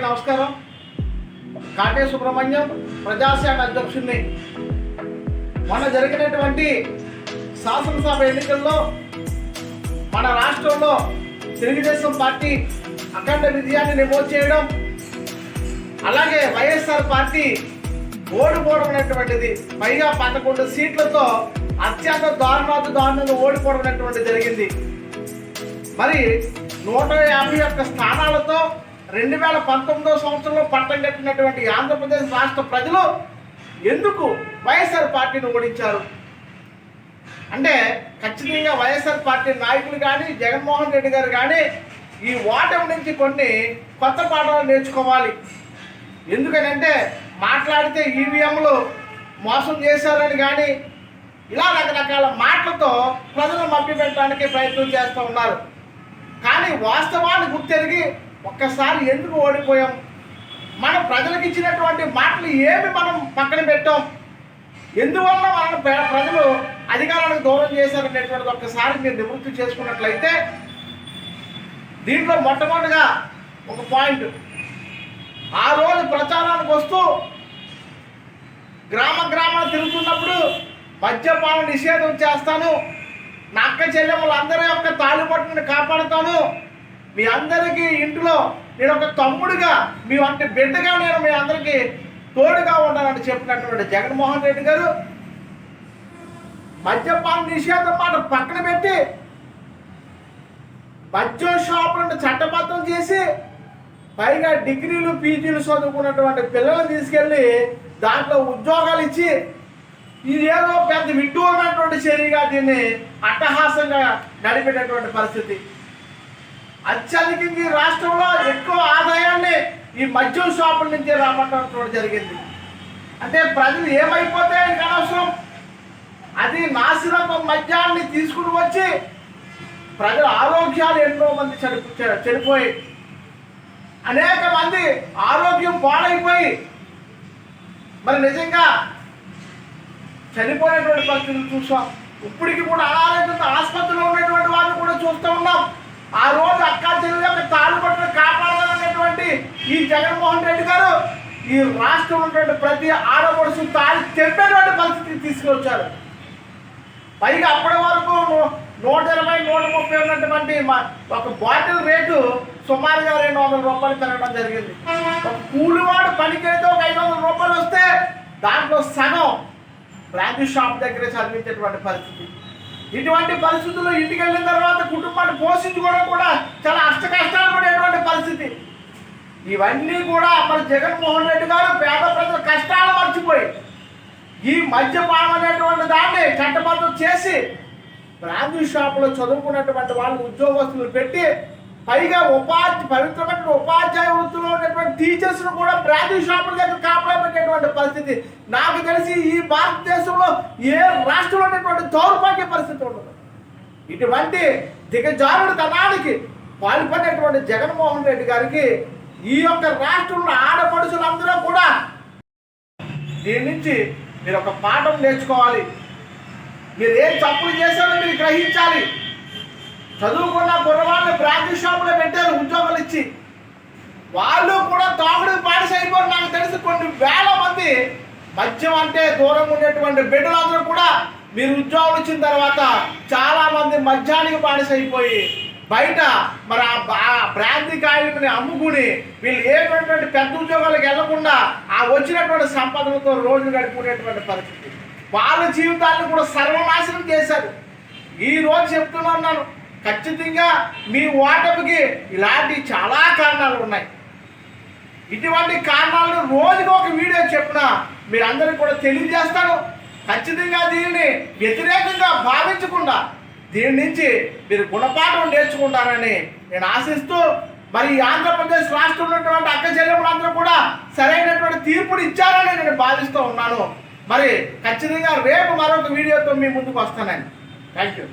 నమస్కారం. కాటే సుబ్రహ్మణ్యం ప్రజాసేన అధ్యక్షుడిని మొన్న జరిగినటువంటి శాసనసభ ఎన్నికల్లో మన రాష్ట్రంలో తెలుగుదేశం పార్టీ అఖండ విజయాన్ని నమోదు చేయడం అలాగే వైఎస్ఆర్ పార్టీ ఓడిపోవడం అనేటువంటిది పైగా పదకొండు సీట్లతో అత్యంత దారుణాతి దారుణంగా ఓడిపోవడం అనేటువంటిది జరిగింది. మరి నూట యాభై ఒక్క స్థానాలతో రెండు వేల పంతొమ్మిదో సంవత్సరంలో పట్టం కట్టినటువంటి ఆంధ్రప్రదేశ్ రాష్ట్ర ప్రజలు ఎందుకు వైఎస్ఆర్ పార్టీని ఓడించారు? అంటే ఖచ్చితంగా వైఎస్ఆర్ పార్టీ నాయకులు కానీ జగన్మోహన్ రెడ్డి గారు కానీ ఈ ఓటమి నుంచి కొన్ని కొత్త పాఠాలు నేర్చుకోవాలి. ఎందుకనంటే మాట్లాడితే ఈవీఎంలు మోసం చేశారని కానీ ఇలా రకరకాల మాటలతో ప్రజలు మభ్యపెట్టడానికి ప్రయత్నం చేస్తూ ఉన్నారు. కానీ వాస్తవాన్ని గుర్తెరిగి ఒక్కసారి ఎందుకు ఓడిపోయాం? మన ప్రజలకు ఇచ్చినటువంటి మాటలు ఏమి మనం పక్కన పెట్టాం? ఎందువల్ల మనల్ని ప్రజలు అధికారానికి దూరం చేశారనేటువంటిది ఒక్కసారి మీరు నివృత్తి చేసుకున్నట్లయితే దీంట్లో మొట్టమొదటిగా ఒక పాయింట్. ఆ రోజు ప్రచారానికి వస్తూ గ్రామ గ్రామాలు తిరుగుతున్నప్పుడు మద్యపాన నిషేధం చేస్తాను నా అక్క చెల్లెములు అందరి యొక్క తాళిపట్టుని కాపాడుతాను మీ అందరికీ ఇంట్లో నేను ఒక తమ్ముడిగా మీ వంటి బిడ్డగా నేను మీ అందరికీ తోడుగా ఉన్నానని చెప్పినటువంటి జగన్మోహన్ రెడ్డి గారు మద్యపాన నిషేధం మాట పక్కన పెట్టి మద్యం షాపులను చట్టబద్ధం చేసి పైగా డిగ్రీలు పీజీలు చదువుకున్నటువంటి పిల్లల్ని తీసుకెళ్ళి దాంట్లో ఉద్యోగాలు ఇచ్చి ఇది ఏదో పెద్ద విడ్డూరమైనటువంటి చర్యగా దీన్ని అట్టహాసంగా నడిపేటటువంటి పరిస్థితి. అత్యధికంగా ఈ రాష్ట్రంలో ఎక్కువ ఆదాయాన్ని ఈ మద్యం షాపుల నుంచి రాబట్టడం జరిగింది. అంటే ప్రజలు ఏమైపోతే ఆయనకు అనవసరం? అది నాసిరకం మద్యాన్ని తీసుకుని వచ్చి ప్రజల ఆరోగ్యాలు ఎన్నో మంది చనిపో చనిపోయి అనేక మంది ఆరోగ్యం పాడైపోయి మరి నిజంగా చనిపోయినటువంటి పరిస్థితులు చూసాం. ఇప్పటికి కూడా అనారోగ్యంతో ఆసుపత్రిలో ఉన్నటువంటి వాళ్ళని కూడా చూస్తూ ఉన్నాం. ఆ రోజు అక్క చెల్లి యొక్క తాళుబట్టును కాపాడాలనేటువంటి ఈ జగన్మోహన్ రెడ్డి గారు ఈ రాష్ట్రంలో ఉన్నటువంటి ప్రతి ఆడపడుచు తాళి తెప్పేటువంటి పరిస్థితి తీసుకొచ్చారు పైగా అప్పటి వరకు నూట ఇరవై నూట ముప్పై ఉన్నటువంటి మా- ఒక బాటిల్ రేటు సుమారుగా రెండు వందల రూపాయలు పెరగడం జరిగింది. ఒక కూలివాడు పనికైతే ఒక ఐదు వందల రూపాయలు వస్తే దాంట్లో సగం బ్రాంచ్ షాప్ దగ్గరే చదివించేటువంటి పరిస్థితి. ఇటువంటి పరిస్థితుల్లో ఇంటికి పోషించుకోవడం కూడా చాలా అష్ట కష్టాలు పడేటువంటి పరిస్థితి. ఇవన్నీ కూడా మన జగన్మోహన్ రెడ్డి గారు పేద ప్రజల కష్టాలు మర్చిపోయి ఈ మద్యపానం అనేటువంటి దాన్ని చట్టబద్ధం చేసి బ్రాంచ్ షాపులో చదువుకున్నటువంటి వాళ్ళు ఉద్యోగస్తులు పెట్టి పైగా ఉపాధి పవిత్రమైన ఉపాధ్యాయ వృత్తిలో ఉన్నటువంటి టీచర్స్ను కూడా బ్రాంచ్ షాపుల దగ్గర కాపలా పెట్టేటువంటి పరిస్థితి. నాకు తెలిసి ఈ భారతదేశంలో ఏ రాష్ట్రంలో ఉన్నటువంటి దౌర్భాగ్య పరిస్థితి ఉండదు. ఇటువంటి దిగజారుడు తనానికి పాల్పడినటువంటి జగన్మోహన్ రెడ్డి గారికి ఈ యొక్క రాష్ట్రంలో ఆడపడుచులందరూ కూడా దీని నుంచి మీరు ఒక పాఠం నేర్చుకోవాలి. మీరు ఏం తప్పులు చేశారో మీరు గ్రహించాలి. చదువుకున్న కుర్రవాళ్ళు బ్రాంచ్ షాపులో పెట్టారు ఉద్యోగాలు ఇచ్చి. వాళ్ళు కూడా తాగుడు బానిస అయిపోయి నాకు తెలిసి. కొన్ని వేల మంది మద్యం అంటే దూరం ఉండేటువంటి బిడ్డలందరూ కూడా మీరు ఉద్యోగం ఇచ్చిన తర్వాత చాలా మంది మద్యానికి బానిస అయిపోయి బయట మరి ఆ బ్రాంతి కాయలని అమ్ముకుని వీళ్ళు ఏటువంటి పెద్ద ఉద్యోగాలకు వెళ్ళకుండా ఆ వచ్చినటువంటి సంపదలతో రోజు గడిపినటువంటి పరిస్థితి. వాళ్ళ జీవితాలను కూడా సర్వనాశనం చేశారు. ఈ రోజు చెప్తున్నాను ఖచ్చితంగా మీ ఓటమికి ఇలాంటి చాలా కారణాలు ఉన్నాయి. ఇటువంటి కారణాలను రోజుకు ఒక వీడియో చెప్పిన మీరందరికీ కూడా తెలియజేస్తాను. ఖచ్చితంగా దీనిని వ్యతిరేకంగా భావించకుండా దీని నుంచి మీరు గుణపాఠం నేర్చుకుంటారని నేను ఆశిస్తూ మరి ఆంధ్రప్రదేశ్ రాష్ట్రంలో ఉన్నటువంటి అక్క చెల్లెములందరూ కూడా సరైనటువంటి తీర్పుని ఇచ్చారని నేను భావిస్తూ ఉన్నాను. మరి ఖచ్చితంగా రేపు మరొక వీడియోతో మీ ముందుకు వస్తానండి. Thank you